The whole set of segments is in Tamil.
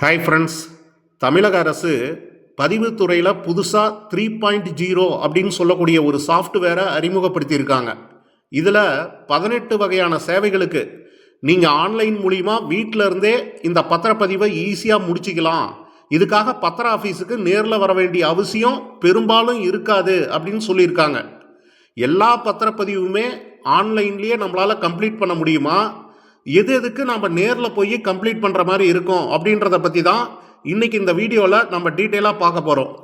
ஹாய் ஃப்ரெண்ட்ஸ் தமிழக அரசு பதிவுத்துறையில் புதுசாக த்ரீ பாயிண்ட் ஜீரோ அப்படின்னு சொல்லக்கூடிய ஒரு சாஃப்ட்வேரை அறிமுகப்படுத்தியிருக்காங்க. இதில் பதினெட்டு வகையான சேவைகளுக்கு நீங்கள் ஆன்லைன் மூலிமா வீட்டில் இருந்தே இந்த பத்திரப்பதிவை ஈஸியாக முடிச்சிக்கலாம். இதுக்காக பத்திர ஆஃபீஸுக்கு நேரில் வர வேண்டிய அவசியம் பெரும்பாலும் இருக்காது அப்படின்னு சொல்லியிருக்காங்க. எல்லா பத்திரப்பதிவுமே ஆன்லைன்லேயே நம்மளால் கம்ப்ளீட் பண்ண முடியுமா? எது எதுக்கு நம்ம நேரில் போய் கம்ப்ளீட் பண்ணுற மாதிரி இருக்கும் அப்படின்றத பற்றி தான் இன்னைக்கு இந்த வீடியோவில் நம்ம டீட்டெயிலாக பார்க்க போகிறோம்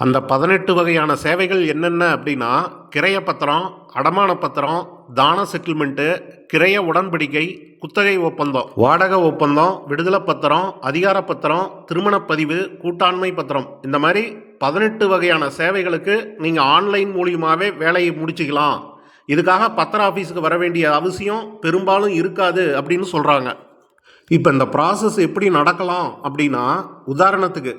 அந்த பதினெட்டு வகையான சேவைகள் என்னென்ன அப்படின்னா கிரைய பத்திரம் அடமான பத்திரம் தான செட்டில்மெண்ட்டு கிரைய உடன்படிக்கை குத்தகை ஒப்பந்தம் வாடகை ஒப்பந்தம் விடுதலை பத்திரம் அதிகார பத்திரம் திருமணப் பதிவு கூட்டாண்மை பத்திரம். இந்த மாதிரி பதினெட்டு வகையான சேவைகளுக்கு நீங்கள் ஆன்லைன் மூலியமாகவே வேலையை முடிச்சுக்கலாம். இதுக்காக பத்திர ஆஃபீஸுக்கு வர வேண்டிய அவசியம் பெரும்பாலும் இருக்காது அப்படின்னு சொல்கிறாங்க இப்போ இந்த ப்ராசஸ் எப்படி நடக்கலாம் அப்படின்னா உதாரணத்துக்கு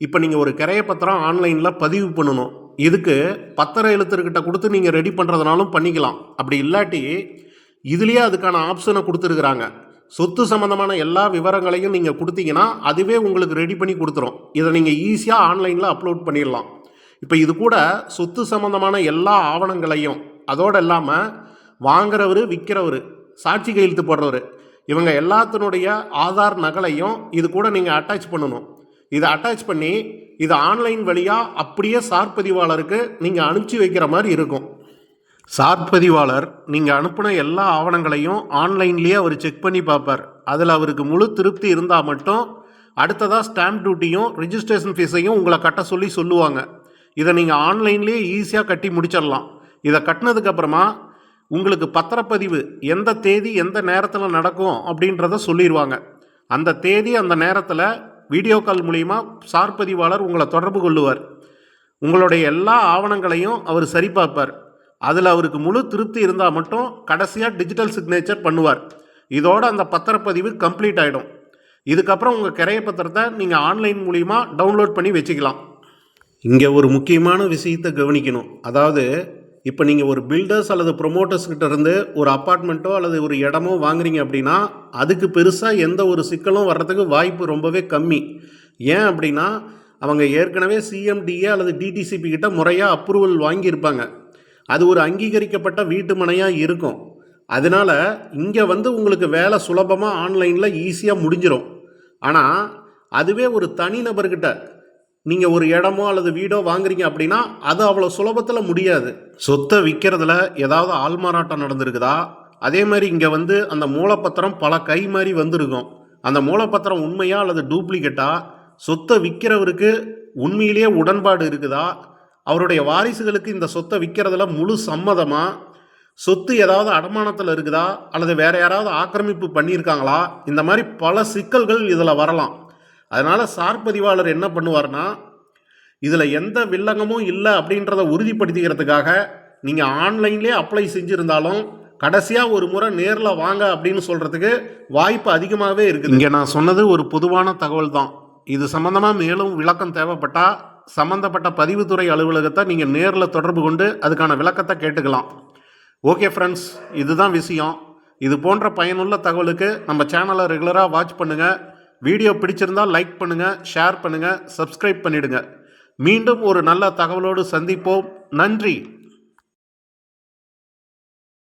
இப்போ நீங்கள் ஒரு கிரைய பத்திரம் ஆன்லைனில் பதிவு பண்ணணும். இதுக்கு பத்திர எழுத்தர்கிட்ட கொடுத்து நீங்கள் ரெடி பண்ணுறதுனாலும் பண்ணிக்கலாம். அப்படி இல்லாட்டி இதுலேயே அதுக்கான ஆப்ஷனை கொடுத்துருக்குறாங்க. சொத்து சம்மந்தமான எல்லா விவரங்களையும் நீங்கள் கொடுத்தீங்கன்னா அதுவே உங்களுக்கு ரெடி பண்ணி கொடுத்துரும். இதை நீங்கள் ஈஸியாக ஆன்லைனில் அப்லோட் பண்ணிடலாம். இப்போ இது கூட சொத்து சம்மந்தமான எல்லா ஆவணங்களையும் அதோடு இல்லாமல் வாங்குறவர் விற்கிறவர் சாட்சி கையெழுத்து போடுறவர் இவங்க எல்லாத்தினுடைய ஆதார் நகலையும் இது கூட நீங்கள் அட்டாச் பண்ணணும். இதை அட்டாச் பண்ணி இதை ஆன்லைன் வழியாக அப்படியே சார் பதிவாளருக்கு நீங்கள் அனுப்பிச்சி வைக்கிற மாதிரி இருக்கும். சார் பதிவாளர் நீங்கள் அனுப்பின எல்லா ஆவணங்களையும் ஆன்லைன்லேயே அவர் செக் பண்ணி பார்ப்பார். அதில் அவருக்கு முழு திருப்தி இருந்தால் மட்டும் அடுத்ததாக ஸ்டாம்ப் டியூட்டியும் ரிஜிஸ்ட்ரேஷன் ஃபீஸையும் உங்களை கட்ட சொல்லி சொல்லுவாங்க. இதை நீங்கள் ஆன்லைன்லேயே ஈஸியாக கட்டி முடிச்சிடலாம். இதை கட்டினதுக்கப்புறமா உங்களுக்கு பத்திரப்பதிவு எந்த தேதி எந்த நேரத்தில் நடக்கும் அப்படின்றத சொல்லிடுவாங்க அந்த தேதி அந்த நேரத்தில் வீடியோ கால் மூலிமா சார் பதிவாளர் உங்களை தொடர்பு கொள்ளுவார். உங்களுடைய எல்லா ஆவணங்களையும் அவர் சரி பார்ப்பார் அதில் அவருக்கு முழு திருப்தி இருந்தால் மட்டும் கடைசியாக டிஜிட்டல் சிக்னேச்சர் பண்ணுவார். இதோட அந்த பத்திரப்பதிவு கம்ப்ளீட் ஆகிடும் இதுக்கப்புறம் உங்கள் கிரைய பத்திரத்தை நீங்கள் ஆன்லைன் மூலிமா டவுன்லோட் பண்ணி வச்சுக்கலாம். இங்கே ஒரு முக்கியமான விஷயத்தை கவனிக்கணும். அதாவது இப்போ நீங்கள் ஒரு பில்டர்ஸ் அல்லது ப்ரொமோட்டர்ஸ் இருந்து ஒரு அப்பார்ட்மெண்ட்டோ அல்லது ஒரு இடமோ வாங்குறீங்க அப்படின்னா அதுக்கு பெருசாக எந்த ஒரு சிக்கலும் வர்றதுக்கு வாய்ப்பு ரொம்பவே கம்மி. ஏன் அப்படின்னா அவங்க ஏற்கனவே சிஎம்டிஏ அல்லது டிடிசிபி கிட்ட முறையாக அப்ரூவல் வாங்கியிருப்பாங்க. அது ஒரு அங்கீகரிக்கப்பட்ட வீட்டு மனையாக இருக்கும். அதனால் இங்கே வந்து உங்களுக்கு வேலை சுலபமாக ஆன்லைனில் ஈஸியாக முடிஞ்சிடும் ஆனால் அதுவே ஒரு தனிநபர்கிட்ட நீங்கள் ஒரு இடமோ அல்லது வீடோ வாங்குறீங்க அப்படின்னா அது அவ்வளோ சுலபத்தில் முடியாது. சொத்தை விற்கிறதுல ஏதாவது ஆள்மாறாட்டம் நடந்திருக்குதா? அதே மாதிரி இங்கே வந்து அந்த மூலப்பத்திரம் பல கை மாதிரி வந்திருக்கும். அந்த மூலப்பத்திரம் உண்மையா அல்லது டூப்ளிகேட்டா? சொத்தை விற்கிறவருக்கு உண்மையிலேயே உடன்பாடு இருக்குதா? அவருடைய வாரிசுகளுக்கு இந்த சொத்தை விற்கிறதுல முழு சம்மதமா? சொத்து ஏதாவது அடமானத்தில் இருக்குதா? அல்லது வேற யாராவது ஆக்கிரமிப்பு பண்ணியிருக்காங்களா? இந்த மாதிரி பல சிக்கல்கள் இதில் வரலாம். அதனால் சார் பதிவாளர் என்ன பண்ணுவார்னா இதில் எந்த வில்லங்கமும் இல்லை அப்படின்றத உறுதிப்படுத்திக்கிறதுக்காக நீங்கள் ஆன்லைன்லேயே அப்ளை செஞ்சுருந்தாலும் கடைசியாக ஒரு முறை நேரில் வாங்க அப்படின்னு சொல்கிறதுக்கு வாய்ப்பு அதிகமாகவே இருக்குது. இங்கே நான் சொன்னது ஒரு பொதுவான தகவல் தான் இது சம்மந்தமாக மேலும் விளக்கம் தேவைப்பட்டால் சம்மந்தப்பட்ட பதிவுத்துறை அலுவலகத்தை நீங்கள் நேரில் தொடர்பு கொண்டு அதுக்கான விளக்கத்தை கேட்டுக்கலாம். ஓகே ஃப்ரெண்ட்ஸ் இதுதான் விஷயம். இது போன்ற பயனுள்ள தகவலுக்கு நம்ம சேனலை ரெகுலராக வாட்ச் பண்ணுங்கள் வீடியோ பிடிச்சிருந்தால் லைக் பண்ணுங்கள் ஷேர் பண்ணுங்கள் சப்ஸ்கிரைப் பண்ணிடுங்க. மீண்டும் ஒரு நல்ல தகவலோடு சந்திப்போம். நன்றி.